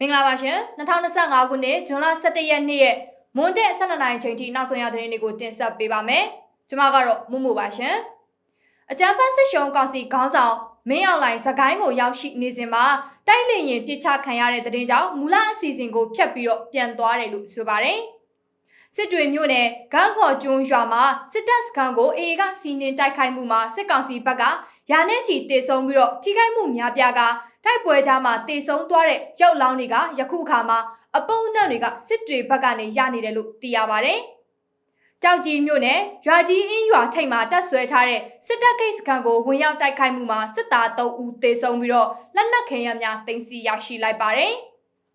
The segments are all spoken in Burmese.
မင်္ဂလာပါရှင်2025ခုနှစ်ဇွန်လ17ရက်နေ့ရဲ့မွန်တက်12နိုင်ချိန်ထိနောက်ဆုံးရသတင်းတွေကိုတင်ဆက်ပေးပါမယ်ကျွန်မကတော့မှုမှုပါရှင်အကြမ်းဖက်စစ်ရှုံးကောင်စီခေါင်းဆောင်မင်းအောင်လိုင်စကိုင်းကိုရောက်ရှိနေစဉ်မှာတိုက်လင်ရင်ပြစ်ချခံရတဲ့သတင်းကြောင့်မူလအစီအစဉ်ကိုဖျက်ပြီးတော့ပြန်သွားတယ်လို့ဆိုပါတယ်စစ်တွေမြို့နယ်ဂန်းခေါ်ကျွန်းရွာမှာစစ်တပ်စခန်းကိုအေအေကစီနင်းတိုက်ခိုက်မှုမှာစစ်ကောင်စီဘက်ကရာနဲ့ချီတေဆုံးပြီးတော့ထိခိုက်မှုများပြားက တိုက်ပွဲကြားမှာတေဆုံးသွားတဲ့ရုပ်လောင်းတွေကယခုအခါမှာအပုံအနှံ့တွေကစစ်တွေဘက်ကနေရနေတယ်လို့သိရပါတယ်။ကြောက်ကြီးမြို့နယ်ရွာကြီးအင်းရွာထိပ်မှာတက်ဆွဲထားတဲ့စစ်တပ်ကိတ်စခန်းကိုဝင်ရောက်တိုက်ခိုက်မှုမှာစစ်သား3ဦးသေဆုံးပြီးတော့လက်နက်ခဲယမ်းများတင်စီရရှိလိုက်ပါတယ်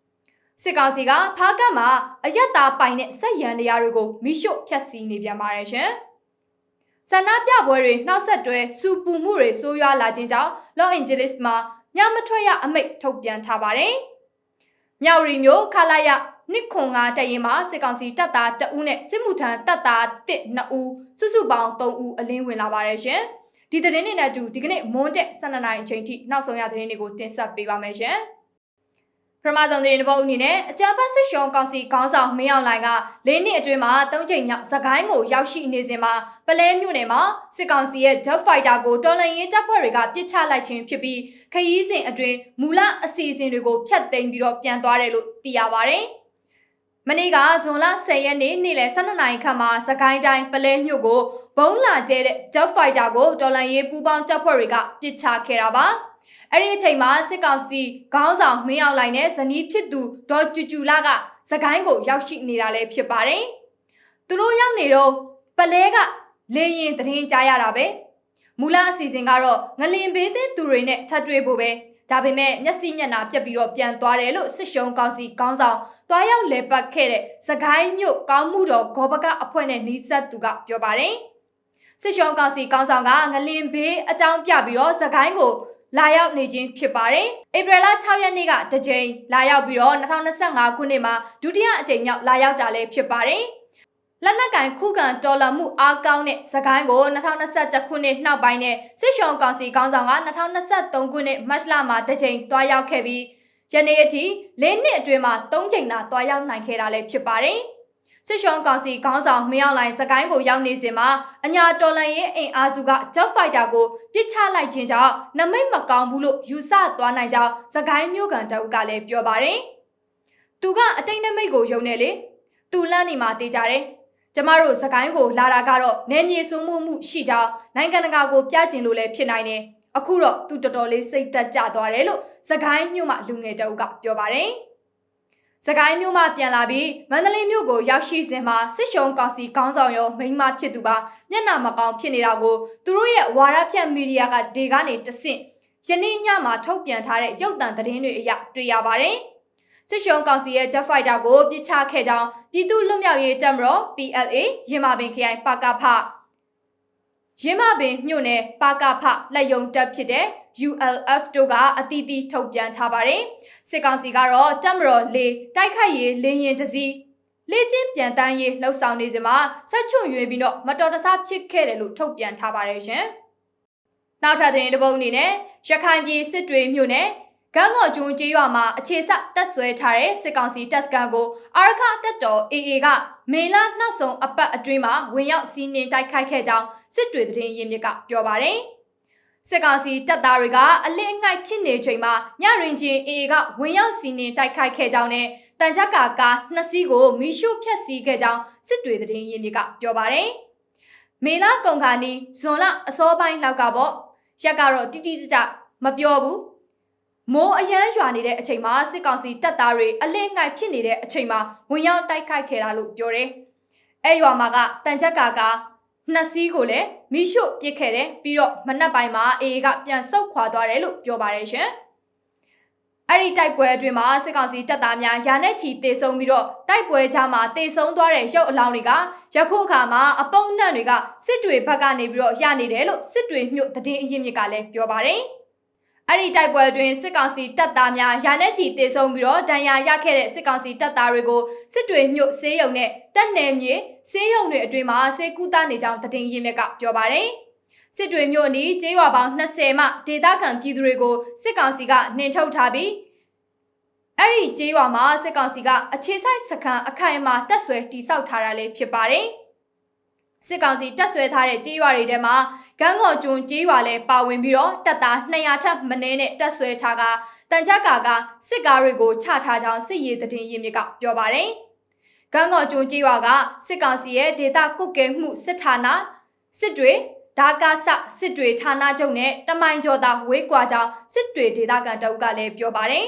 ။စစ်ကောင်စီကဖားကတ်မှာအရက်သားပိုင်တဲ့စက်ရန်တရားတွေကိုမိရှုဖျက်ဆီးနေပြန်ပါတယ်ရှင်။ဆန္ဒပြပွဲတွေနှောက်ဆက်တွဲစူပူမှုတွေဆိုးရွားလာခြင်းကြောင့် Los Angeles မှာ ညမထွက်ရအမိန့်ထုတ်ပြန်ထားပါတယ်။မြောက်ရီမျိုးခလာရနှစ်ခွန်ငါတရင်မှာစစ်ကောင်စီတပ်သားတဦးနဲ့စစ်မှုထမ်းတပ်သားတစ်2ဦးစုစုပေါင်း3ဦးအလင်းဝင်လာပါတယ်ရှင်။ဒီသတင်းတွေနဲ့အတူဒီကနေ့မွန်းတက်12နိုင်အချိန်ထိနောက်ဆုံးရသတင်းတွေကိုတင်ဆက်ပေးပါမယ်ရှင်။ ပထမဆုံးသတင်းတစ်ပုဒ်အနေနဲ့အကြမ်းဖက်စစ်ရှုံးကောင်စီခေါင်းဆောင်မင်းအောင်လှိုင်က၄နှစ်အတွင်းမှာ၃ချိန်မြောက်သခိုင်းကိုရောက်ရှိနေစဉ်မှာပလဲမြို့နယ်မှာစစ်ကောင်စီရဲ့ Jet Fighter ကိုတော်လှန်ရေးတပ်ဖွဲ့တွေကပစ်ချလိုက်ခြင်းဖြစ်ပြီးခရီးစဉ်အတွင်းမူလအစီအစဉ်တွေကိုဖျက်သိမ်းပြီးတော့ပြန်သွားတယ်လို့သိရပါတယ်။မနေ့ကဇွန်လ10ရက်နေ့နေ့လယ်12နာရီခန့်မှာစကိုင်းတိုင်းပလဲမြို့ကိုဘုံလာကျဲတဲ့ Jet Fighter ကိုတော်လှန်ရေးပူးပေါင်းတပ်ဖွဲ့တွေကပစ်ချခဲ့တာပါ။ အဲ့ဒီအချိန်မှာစစ်ကောင်စီခေါင်းဆောင်မင်းအောင်လှိုင်နဲ့ဇနီးဖြစ်သူဒေါ်ကျူကျူလာကစကိုင်းကိုရောက်ရှိနေတာလည်းဖြစ်ပါတယ်။သူတို့ရောက်နေတော့ပလဲကလေရင်တရင်ကြားရတာပဲ။မူလအစီအစဉ်ကတော့ငလင်ဘေးသင်းသူတွေနဲ့ထပ်တွေ့ဖို့ပဲ။ဒါပေမဲ့မျက်စိမျက်နှာပြက်ပြီးတော့ပြန်သွားတယ်လို့စစ်ရှုံးကောင်စီခေါင်းဆောင်တွားရောက်လဲပတ်ခဲ့တဲ့စကိုင်းမြို့ကောင်းမှုတော်ဂောဘကအဖွဲ့နဲ့နီးစပ်သူကပြောပါတယ်။စစ်ရှုံးကောင်စီခေါင်းဆောင်ကငလင်ဘေးအကြောင်းပြပြီးတော့စကိုင်းကို လာရောက်နေခြင်းဖြစ်ပါတယ်။ဧပြီလ6ရက်နေ့ကတကြိမ်လာရောက်ပြီးတော့2025ခုနှစ်မှာဒုတိယအကြိမ်မြောက်လာရောက်တာလည်းဖြစ်ပါတယ်။လက်နက်ကင်ခုခံတော်လှန်မှုအားကောင်းတဲ့စကိုင်းကို2021ခုနှစ်နောက်ပိုင်းနဲ့စစ်ရှုံကောင်စီခေါင်းဆောင်က2023ခုနှစ်မတ်လမှာတကြိမ်တွားရောက်ခဲ့ပြီးယနေ့အထိ၄နှစ်အတွင်းမှာ၃ကြိမ်သာတွားရောက်နိုင်ခဲ့တာလည်းဖြစ်ပါတယ်။ စစ်ရှုံးကောင်စီခေါင်းဆောင်မင်းအောင်လှိုင်စကိုင်းကိုရောက်နေစဉ်မှာအညာတော်လန်ရဲ့အင်အားစုက Jet Fighter ကိုပစ်ချလိုက်ခြင်းကြောင့်နမိတ်မကောင်းဘူးလို့ယူဆသွားနိုင်ကြောင်းစကိုင်းမျိုးကန်တအုပ်ကလည်းပြောပါတယ်။သူကအတိတ်နမိတ်ကိုယုံနေလေ။သူလန့်နေမှာတေးကြတယ်။ကျမတို့စကိုင်းကိုလာတာကတော့နယ်မြေစိုးမှုမှုရှိကြောင်းနိုင်ငံတကာကိုပြကျင်လို့လည်းဖြစ်နိုင်တယ်။အခုတော့သူတော်တော်လေးစိတ်တက်ကြသွားတယ်လို့စကိုင်းမြို့မှာလူငယ်တအုပ်ကပြောပါတယ်။ စကိုင်းမြို့မှပြန်လာပြီးမန္တလေးမြို့ကိုရောက်ရှိစဉ်မှာစစ်ရှုံးကောင်စီခေါင်းဆောင်ရောမိန်းမဖြစ်သူပါမျက်နှာမကောင်းဖြစ်နေတာကိုသူတို့ရဲ့ဝါရဖြန့်မီဒီယာကဒေကနေတဆင့်ယနေ့ညမှာထုတ်ပြန်ထားတဲ့ရုပ်သံသတင်းတွေအရတွေ့ရပါတယ်။စစ်ရှုံးကောင်စီရဲ့ Jet Fighter ကိုပစ်ချခဲ့ကြောင်းပြည်သူ့လွတ်မြောက်ရေးတပ်မတော် PLA ရင်းမာပင်ခရိုင်ပါကဖ ရင်းမာပင်မြို့နယ်ပါကဖလက်ယုံတပ်ဖြစ်တဲ့ ULF တို့ကအတီးတီးထုတ်ပြန်ထားပါတယ်။စစ်ကောင်စီကတော့တပ်မတော်လေတိုက်ခိုက်ရေးလင်းရင်တစည်းလေချင်းပြန်တန်းရေးလှုပ်ဆောင်နေစဉ်မှာဆက်ချွတ်ရွေးပြီးတော့မတော်တဆဖြစ်ခဲ့တယ်လို့ထုတ်ပြန်ထားပါတယ်ရှင်။နောက်ထပ်သတင်းတစ်ပုဒ်အနေနဲ့ရခိုင်ပြည်စစ်တွေမြို့နယ် ကန်းကော်ကျွန်းကျေးရွာမှာအခြေဆတက်ဆွဲထားတဲ့စစ်ကောင်စီတပ်စခန်းကိုအာရခတက်တော် AA ကမေလနောက်ဆုံးအပတ်အတွင်းမှာဝင်ရောက်စီးနင်းတိုက်ခိုက်ခဲ့ကြောင်းစစ်တွေသတင်းရင်းမြစ်ကပြောပါတယ်။စစ်ကောင်စီတပ်သားတွေကအလစ်အငိုက်ဖြစ်နေချိန်မှာညရင်ချင်းအေအေကဝင်ရောက်စီးနင်းတိုက်ခိုက်ခဲ့ကြောင်းနဲ့တန်ကြပ်ကာကာနှစ်စီးကိုမီရှို့ဖျက်ဆီးခဲ့ကြောင်းစစ်တွေသတင်းရင်းမြစ်ကပြောပါတယ်။မေလာကုံခါနီဇွန်လအစောပိုင်းလောက်ကပေါ့ရက်ကတော့တိတိကျကျမပြောဘူး မိုးအရန်ရွာနေတဲ့အချိန်မှာစစ်ကောင်စီတပ်သားတွေအလစ်ငိုက်ဖြစ်နေတဲ့အချိန်မှာဝင်ရောက်တိုက်ခိုက်ခဲ့တာလို့ပြောတယ်။အဲရွာမှာကတန်ကြပ်ကာကာနှစ်စီးကိုလည်းမိရှုပစ်ခဲ့တယ်ပြီးတော့မနက်ပိုင်းမှာအေအေကပြန်ဆုတ်ခွာသွားတယ်လို့ပြောပါတယ်ရှင်အဲ့ဒီတိုက်ပွဲအတွင်းမှာစစ်ကောင်စီတပ်သားများယာနဲ့ချီတေဆုံးပြီးတော့တိုက်ပွဲကြားမှာတေဆုံးသွားတဲ့ရုပ်အလောင်းတွေကယခုအခါမှာအပုံနှံ့တွေကစစ်တွေဘက်ကနေပြီးတော့ရနေတယ်လို့စစ်တွေမြို့တည်င်းအရင်မြစ်ကလည်းပြောပါတယ်။ အဲ့ဒီတိုက်ပွဲအတွင်းစစ်ကောင်စီတပ်သားများရာနဲ့ချီတေဆုံးပြီးတော့ဒဏ်ရာရခဲ့တဲ့စစ်ကောင်စီတပ်သားတွေကိုစစ်တွေမြို့ဆေးရုံနဲ့တပ်နယ်မြေဆေးရုံတွေအတွင်းမှာဆေးကုသနေကြောင်းသတင်းရင်းမြစ်ကပြောပါတယ်။စစ်တွေမြို့နီးကျေးရွာပေါင်း20မှဒေသခံပြည်သူတွေကိုစစ်ကောင်စီကနှင်ထုတ်ထားပြီးအဲ့ဒီကျေးရွာမှာစစ်ကောင်စီကအခြေစိုက်စခန်းအခိုင်အမာတက်ဆွဲတိစောက်ထားတာလည်းဖြစ်ပါတယ်စစ်ကောင်စီတက်ဆွဲထားတဲ့ကျေးရွာတွေထဲမှာ ကန်းကော်ကျွန်းကျေးရွာလည်းပါဝင်ပြီးတော့တပ်သား200ထပ်မင်းနဲ့တက်ဆွဲထားကတန်ကြကာကစစ်ကားတွေကိုချထားကြောင်းစစ်ရေးသတင်းရင်းမြစ်ကပြောပါတယ်ကန်းကော်ကျွန်းကျေးရွာကစစ်ကောင်စီရဲ့ဒေတာကုတ်ကဲမှုစစ်ဌာနစစ်တွေဒါကာဆစစ်တွေဌာနချုပ်နဲ့တမိုင်ကျော်သာဝေးကွာကြောင်းစစ်တွေဒေတာကန်တအုပ်ကလည်းပြောပါတယ်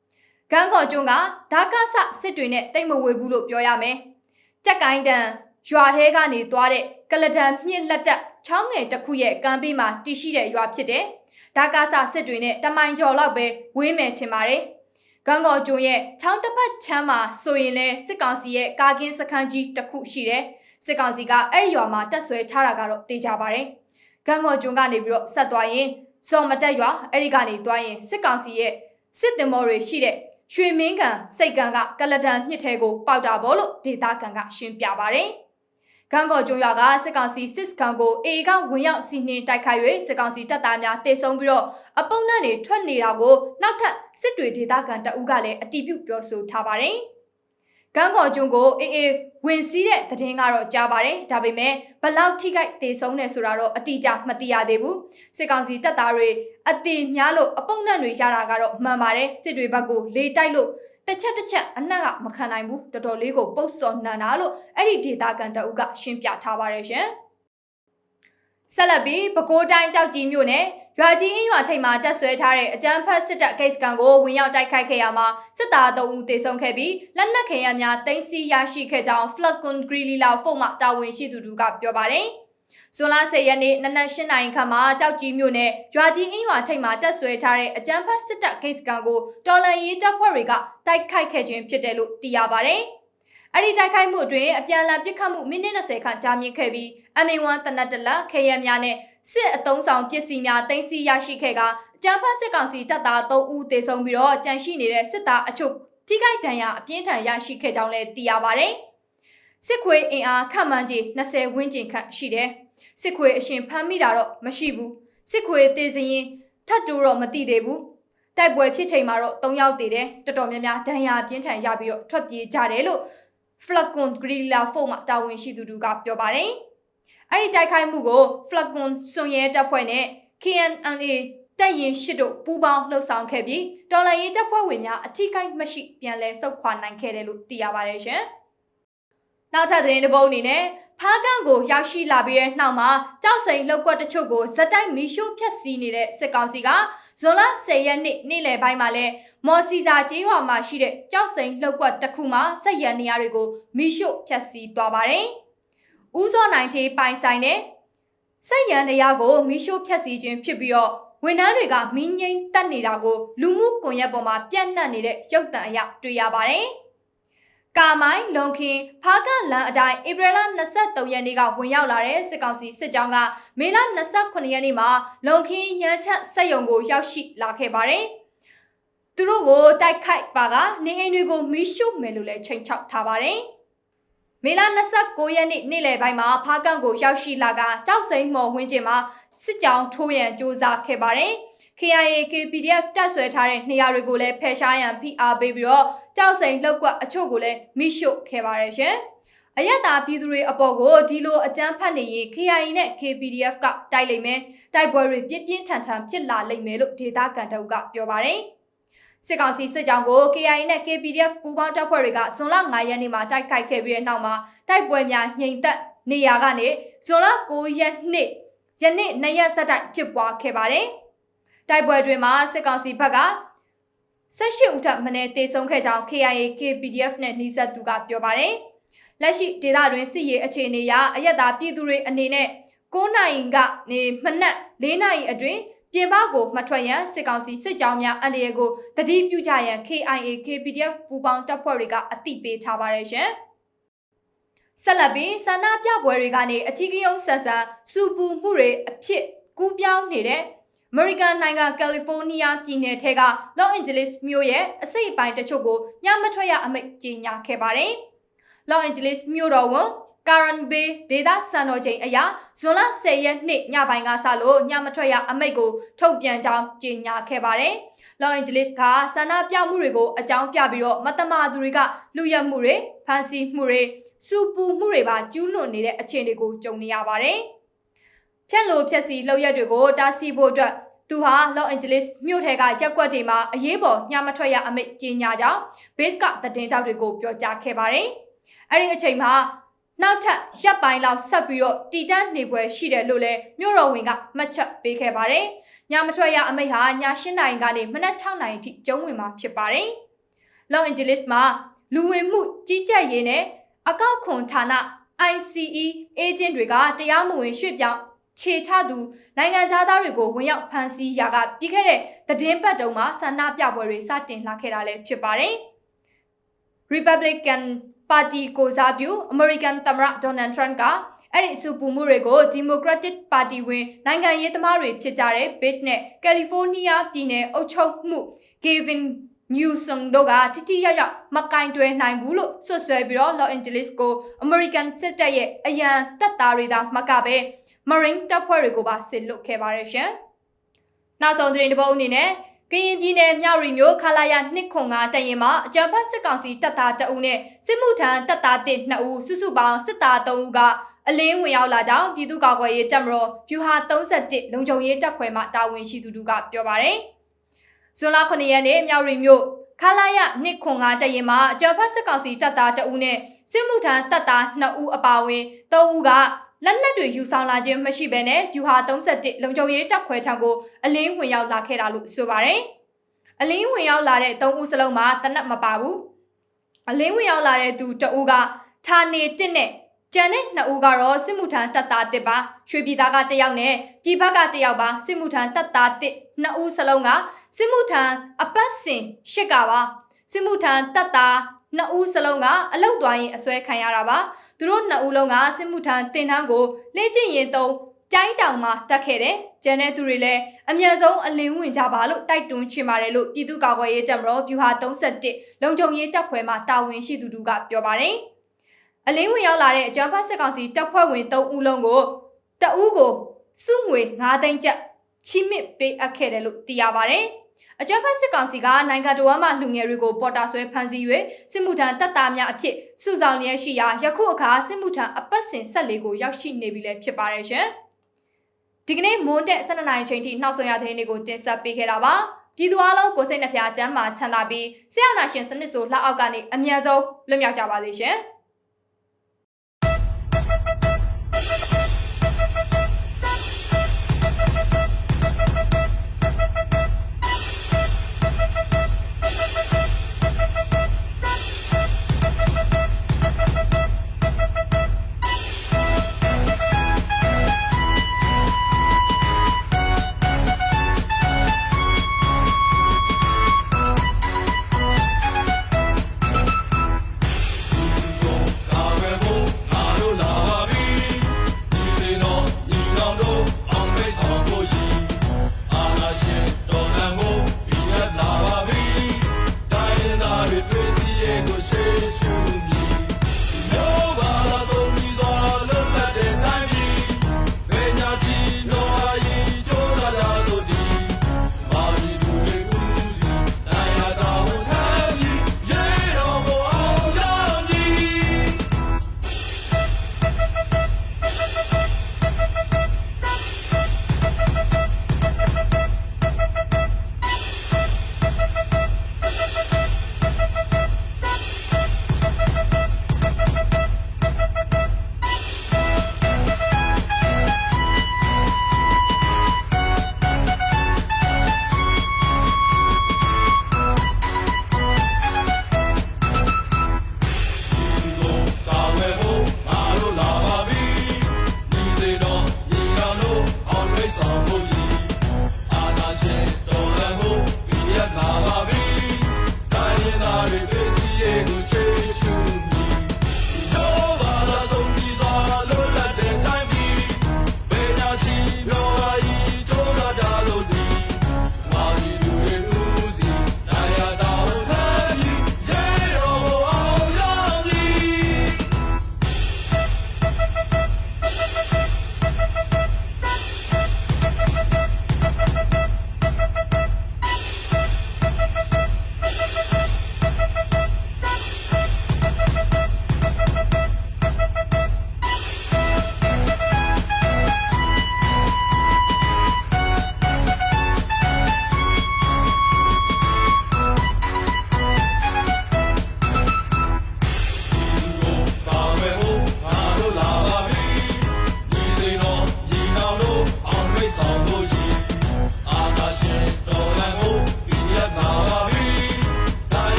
။ကန်းကော်ကျွန်းကဒါကာဆစစ်တွေနဲ့တိတ်မဝေဘူးလို့ပြောရမယ်။ကြက်ကိုင်းတန်ရွာထဲကနေသွားတဲ့ကလဒန်မြင့်လက်တက် ချောင်းငယ်တစ်ခုရဲ့ကမ်းဘေးမှာတည်ရှိတဲ့ရွာဖြစ်တယ်။ဒါကာဆစစ်တွေနဲ့တမိုင်ကျော်လောက်ပဲဝေးမယ်ထင်ပါတယ်။ကန်းကော်ကျွန်းရဲ့ချောင်းတစ်ဖက်ချမ်းမှာဆိုရင်လဲစစ်ကောင်စီရဲ့ကာကင်းစခန်းကြီးတစ်ခုရှိတယ်။စစ်ကောင်စီကအဲ့ဒီရွာမှာတက်ဆွဲထားတာကတော့တေချာပါတယ်။ကန်းကော်ကျွန်းကနေပြီးတော့ဆက်သွားရင်စော်မတက်ရွာအဲ့ဒီကနေသွားရင်စစ်ကောင်စီရဲ့စစ်တင်မော်တွေရှိတဲ့ရွှေမင်းကန်စိတ်ကန်ကကလဒန်မြစ်ထဲကိုပေါက်တာပေါ့လို့ဒေတာကန်ကရှင်းပြပါတယ်။ ကန်းကော်ကျွန်းရွာကစစ်ကောင်စီစစ်ကန်ကိုအေကဝင်ရောက်စီနှင်းတိုက်ခိုက်၍စစ်ကောင်စီတပ်သားများတေဆုံးပြီးတော့အပုံနဲ့နေထွက်နေတာကိုနောက်ထပ်စစ်တွေဒေတာကန်တအုပ်ကလည်းအတီးပြုတ်ပြောဆိုထားပါတယ်။ကန်းကော်ကျွန်းကိုအေးအေးဝင်စည်းတဲ့သတင်းကတော့ကြားပါတယ်ဒါပေမဲ့ဘလောက်ထိခိုက်တေဆုံးနေဆိုတာတော့အတိအကျမသိရသေးဘူးစစ်ကောင်စီတပ်သားတွေအသေးများလို့အပုံနဲ့တွေရတာကတော့မှန်ပါတယ်စစ်တွေဘက်ကိုလေတိုက်လို့ တစ်ချက်တစ်ချက်အနှံ့ကမခံနိုင်ဘူးတော်တော်လေးကိုပုတ်စော်နန်တာလို့အဲ့ဒီဒေတာကန်တအုပ်ကရှင်းပြထားပါတယ်ရှင်ဆက်လက်ပြီးပဲခူးတိုင်းကြောက်ကြီးမြို့နယ်ရွာကြီးအင်းရွာထိပ်မှာတက်ဆွဲထားတဲ့အကြမ်းဖက်စစ်တပ်ဂိတ်စကန်ကိုဝင်ရောက်တိုက်ခိုက်ခဲ့ရမှာစစ်သား3ဦးသေဆုံးခဲ့ပြီးလက်နက်ခဲယမ်းများတင်စီရရှိခဲ့ကြောင်း Flakun Grilila ဖုန်းမှတာဝန်ရှိသူတို့ကပြောပါတယ်။ ဇွန်လ10ရက်နေ့နနက်၈နာရီခန့်မှာကြောက်ကြီးမြို့နယ်ရွာကြီးအင်းရွာထိပ်မှာတက်ဆွဲထားတဲ့အကြမ်းဖက်စစ်တပ်ဂိတ်စကန်ကိုတော်လန်ရေးတပ်ဖွဲ့တွေကတိုက်ခိုက်ခဲ့ခြင်းဖြစ်တယ်လို့သိရပါတယ်။အဲ့ဒီတိုက်ခိုက်မှုအတွင်းအပြန်အလှန်ပစ်ခတ်မှုမိနစ်20ခန့်ကြာမြင့်ခဲ့ပြီး MA1 တနတ်တလက်ခဲယမ်းများနဲ့စစ်အုံဆောင်ပစ္စည်းများတင်စီရရှိခဲ့ကအကြမ်းဖက်စစ်ကောင်စီတပ်သား3ဦးသေဆုံးပြီးတော့ကြန့်ရှိနေတဲ့စစ်သားအချို့ထိခိုက်ဒဏ်ရာအပြင်းထန်ရရှိခဲ့ကြောင်းလည်းသိရပါတယ်။စစ်ခွေအင်အားခန့်မှန်းခြေ20ဝန်းကျင်ခန့်ရှိတယ်။ စစ်ခွေအရှင်ဖမ်းမိတာတော့မရှိဘူး။စစ်ခွေတေစရင်ထတ်တူတော့မသိသေးဘူး။တိုက်ပွဲဖြစ်ချိန်မှာတော့3ယောက်တည်တယ်။တော်တော်များများဒဏ်ရာပြင်းထန်ရပြီးတော့ထွက်ပြေးကြတယ်လို့ Flakon Grilla ဖုန်းမှာတာဝန်ရှိသူတို့ကပြောပါတယ်။အဲ့ဒီတိုက်ခိုက်မှုကို Flakon စွန်ရဲတပ်ဖွဲ့နဲ့ KNLA တပ်ရင်ရှစ်တို့ပူးပေါင်းလှုပ်ဆောင်ခဲ့ပြီးတော်လှန်ရေးတပ်ဖွဲ့ဝင်များအထိကိမရှိပြန်လည်ဆုတ်ခွာနိုင်ခဲ့တယ်လို့သိရပါတယ်ရှင်။နောက်ထပ်သတင်းတစ်ပုဒ်အနေနဲ့ ဖားကန်ကိုရောက်ရှိလာပြီးတဲ့နောက်မှာကြောက်စိန်လောက်ကွက်တချို့ကိုဇက်တိုက်မီရှို့ဖျက်ဆီးနေတဲ့စစ်ကောင်စီကဇွန်လ10ရက်နေ့နေ့လယ်ပိုင်းမှာလဲမော်စီစာကျေးရွာမှာရှိတဲ့ကြောက်စိန်လောက်ကွက်တစ်ခုမှာစက်ရန်နေရာတွေကိုမီရှို့ဖျက်ဆီးသွားပါတယ်။ဦးစောနိုင်ထေးပိုင်ဆိုင်တဲ့စက်ရန်တရားကိုမီးရှို့ဖျက်ဆီးခြင်းဖြစ်ပြီးတော့ဝန်ထမ်းတွေကမင်းငိမ့်တက်နေတာကိုလူမှုကွန်ရက်ပေါ်မှာပြန့်နှံ့နေတဲ့ရုပ်သံအရတွေ့ရပါတယ်။ ကာမိုင်းလုံခင်ဖားကလန်အတိုင်းဧပြီလ23ရက်နေ့ကဝင်ရောက်လာတဲ့စစ်ကောင်စီစစ်ကြောင်းကမေလ28ရက်နေ့မှာလုံခင်ရန်ချက်စက်ယုံကိုရောက်ရှိလာခဲ့ပါတယ်။သူတို့ကိုတိုက်ခိုက်ပါကနေအိမ်တွေကိုမီးရှို့မယ်လို့လည်းချိန်ချောက်ထားပါတယ်။မေလ29ရက်နေ့နေ့လယ်ပိုင်းမှာဖားကန့်ကိုရောက်ရှိလာကကြောက်စိန်မော်ဝင်းကျင်မှာစစ်ကြောင်းထိုးရန်စ조사ခဲ့ပါတယ်။ KIA KPDF တပ်ဆွဲထားတဲ့နေရာတွေကိုလည်းဖယ်ရှားရန်ဖိအားပေးပြီးတော့ကြောက်စိန်လှုပ်ကွက်အချို့ကိုလည်းမိရှို့ခဲ့ပါတယ်ရှင်။အယက်သားပြည်သူတွေအပေါ်ကိုဒီလိုအကြမ်းဖက်နေရင် KIA နဲ့ KPDF ကတိုက်လိမ့်မယ်။တိုက်ပွဲတွေပြင်းပြင်းထန်ထန်ဖြစ်လာလိမ့်မယ်လို့ဒေတာကန်တုပ်ကပြောပါတယ်။စစ်ကောင်စီစစ်ကြောင်းကို KIA နဲ့ KPDF ပူးပေါင်းတပ်ဖွဲ့တွေကဇွန်လ9ရက်နေ့မှာတိုက်ခိုက်ခဲ့ပြီးတဲ့နောက်မှာတိုက်ပွဲများညှိမ်သက်နေရာကနေဇွန်လ9ရက်နေ့ယနေ့နှစ်ရက်ဆက်တိုက်ဖြစ်ပွားခဲ့ပါတယ်။ တိုက်ပွဲတွင်မှာစစ်ကောင်စီဘက်ကဆက်ရှိဦးထမင်းတေဆုံးခဲ့ကြောင်း KIA KPDF နဲ့နှိစက်သူကပြောပါတယ်။လက်ရှိဒေသတွင်စစ်ရေးအခြေအနေအရအယက်သားပြည်သူတွေအနေနဲ့9နိုင်ကနေမနက်4နိုင်အတွင်းပြင်ပကိုမထွက်ရန်စစ်ကောင်စီစစ်ကြောင်းများအန္တရာယ်ကိုတတိပြုကြရန် KIA KPDF ပူးပေါင်းတပ်ဖွဲ့တွေကအသိပေးထားပါတယ်ရှင်။ဆက်လက်ပြီးဆန္ဒပြပွဲတွေကနေအထီးကယုံဆက်ဆန်စူပူမှုတွေအဖြစ်ကူးပြောင်းနေတဲ့ အမေရိကန်နိုင်ငံကယ်လီဖိုးနီးယားပြည်နယ်ထဲကလော့အန်ဂျလိစ်မြို့ရဲ့အစိပ်ပိုင်းတချို့ကိုညမထွက်ရအမိန့်ကြေညာခဲ့ပါတယ်။လော့အန်ဂျလိစ်မြို့တော်ဝန် Karen Bay ဒေသစံတော်ချိန်အရဇွန်လ10ရက်နေ့ညပိုင်းကစလို့ညမထွက်ရအမိန့်ကိုထုတ်ပြန်ကြောင်းကြေညာခဲ့ပါတယ်။ Los Angeles ကဆန္ဒပြမှုတွေကိုအကြောင်းပြပြီးတော့မတမာသူတွေကလူရက်မှုတွေဖမ်းဆီးမှုတွေစူပူမှုတွေပါကျူးလွန်နေတဲ့အခြေအနေကိုကြုံနေရပါတယ်။ ဖြက်လိုဖြက်စီလှုပ်ရက်တွေကိုတားဆီးဖို့အတွက်သူဟာ Los Angeles မြို့ထဲကရက်ကွက်တွေမှာအရေးပေါ်ညမထွက်ရအမိန့်ကြေညာကြောင်း base ကသတင်းတောက်တွေကိုပြောကြားခဲ့ပါတယ်။အဲ့ဒီအချိန်မှာနောက်ထပ်ရပ်ပိုင်းလောက်ဆက်ပြီးတော့တီတန်းနေပွဲရှိတယ်လို့လည်းမြို့တော်ဝင်ကမှတ်ချက်ပေးခဲ့ပါတယ်။ညမထွက်ရအမိန့်ဟာည8နာရီကနေမနက်6နာရီထိကျုံးဝင်မှာဖြစ်ပါတယ်။ Los Angeles မှာလူဝင်မှုကြီးကြပ်ရေးနဲ့အကောက်ခွန်ဌာန ICE agent တွေကတရားမဝင်ရွှေ့ပြောင်း ခြေချသူနိုင်ငံသားတွေကိုဝင်ရောက်ဖမ်းဆီးရာကပြီးခဲ့တဲ့သတင်းပတ်တုန်းမှာဆန္ဒပြပွဲတွေစတင်လာခဲ့တာလည်းဖြစ်ပါတယ်။ Republican ပါတီကိုစားပြု American သမ္မတ Donald Trump ကအဲ့ဒီအစုပူမှုတွေကို Democratic ပါတီဝင်နိုင်ငံရေးသမားတွေဖြစ်ကြတဲ့ Bid နဲ့ California ပြည်နယ်အုပ်ချုပ်မှု Gavin Newsom တို့ကတိတိယယမကင်တွယ်နိုင်ဘူးလို့ဆွဆွဲပြီးတော့ Los Angeles ကို American စစ်တပ်ရဲ့အရန်တပ်သားတွေသာမကပဲ Marine တပ်ဖွဲ့တွေကိုပါဆစ်လွတ်ခဲ့ပါတယ်ရှင်။နောက်ဆုံးသတင်းတစ်ပုဒ်အနေနဲ့ကရင်ပြည်နယ်မြောက်ရီမြို့ခလာရ205တရင်မှာအကြံဖတ်စစ်ကောင်စီတပ်သားတအုပ်နဲ့စစ်မှုထမ်းတပ်သားတစ်2ဦးစုစုပေါင်းစစ်သား3ဦးကအလင်းဝင်ရောက်လာကြောင်းပြည်သူ့ကာကွယ်ရေးတပ်မတော်ဖြူဟာ31လုံခြုံရေးတပ်ခွဲမှတာဝန်ရှိသူတို့ကပြောပါတယ်။ဇွန်လ9ရက်နေ့မြောက်ရီမြို့ခလာရ205တရင်မှာအကြံဖတ်စစ်ကောင်စီတပ်သားတအုပ်နဲ့စစ်မှုထမ်းတပ်သား2ဦးအပါအဝင်3ဦးက လက်နက်တွေယူဆောင်လာခြင်းမရှိဘဲနဲ့ဗျူဟာ31လုံခြုံရေးတပ်ခွဲထံကိုအလင်းဝင်ရောက်လာခဲ့တာလို့ဆိုပါတယ်။အလင်းဝင်ရောက်လာတဲ့3ဦးစလုံးမှာတနက်မပါဘူး။အလင်းဝင်ရောက်လာတဲ့သူတဦးကဌာနေတစ်နဲ့ကျန်တဲ့နှစ်ဦးကတော့စစ်မှုထမ်းတပ်သားတစ်ပါရွှေပြည်သားကတယောက်နဲ့ပြည်ဘက်ကတယောက်ပါစစ်မှုထမ်းတပ်သားတစ်နှစ်ဦးစလုံးကစစ်မှုထမ်းအပတ်စဉ်ရှစ်ကပါစစ်မှုထမ်းတပ်သားနှစ်ဦးစလုံးကအလုတ်သွားရင်အစွဲခံရတာပါ သူတို့နှစ်ဦးလုံးကစစ်မှုထမ်းတင်တန်းကိုလေ့ကျင့်ရင်သုံးကျိုင်းတောင်မှာတက်ခဲ့တယ်။ကျန်တဲ့သူတွေလည်းအမြန်ဆုံးအလင်းဝင်ကြပါလို့တိုက်တွန်းချင်ပါတယ်လို့ပြည်သူ့ကာကွယ်ရေးတပ်မတော်ဗျူဟာ31လုံခြုံရေးတပ်ခွဲမှတာဝန်ရှိသူတို့ကပြောပါတယ်။အလင်းဝင်ရောက်လာတဲ့အကြမ်းဖက်စစ်ကောင်စီတပ်ဖွဲ့ဝင်3ဦးလုံးကိုတအူးကိုစုငွေ9သိန်းကျပ်ချီးမြှင့်ပေးအပ်ခဲ့တယ်လို့သိရပါတယ်။ အကြမ်းဖက်စစ်ကောင်စီကနိုင်ငံတော်မှလူငယ်တွေကိုပေါ်တာဆွဲဖမ်းဆီး၍စစ်မှုထမ်းတပ်သားများအဖြစ်စုဆောင်လျက်ရှိရာယခုအခါစစ်မှုထမ်းအပတ်စဉ်ဆက်လေးကိုရောက်ရှိနေပြီလည်းဖြစ်ပါတယ်ရှင်။ဒီကနေ့မွန်းတဲ့12နိုင်ချိန်ထိနှောက်ဆွရသတင်းတွေကိုတင်ဆက်ပေးခဲ့တာပါ။ပြည်သူအလုံးကိုစိတ်နှဖျားချမ်းသာချမ်းသာပြီးဆရာနာရှင်စနစ်ဆိုလှအောက်ကနေအမြန်ဆုံးလွတ်မြောက်ကြပါစေရှင်။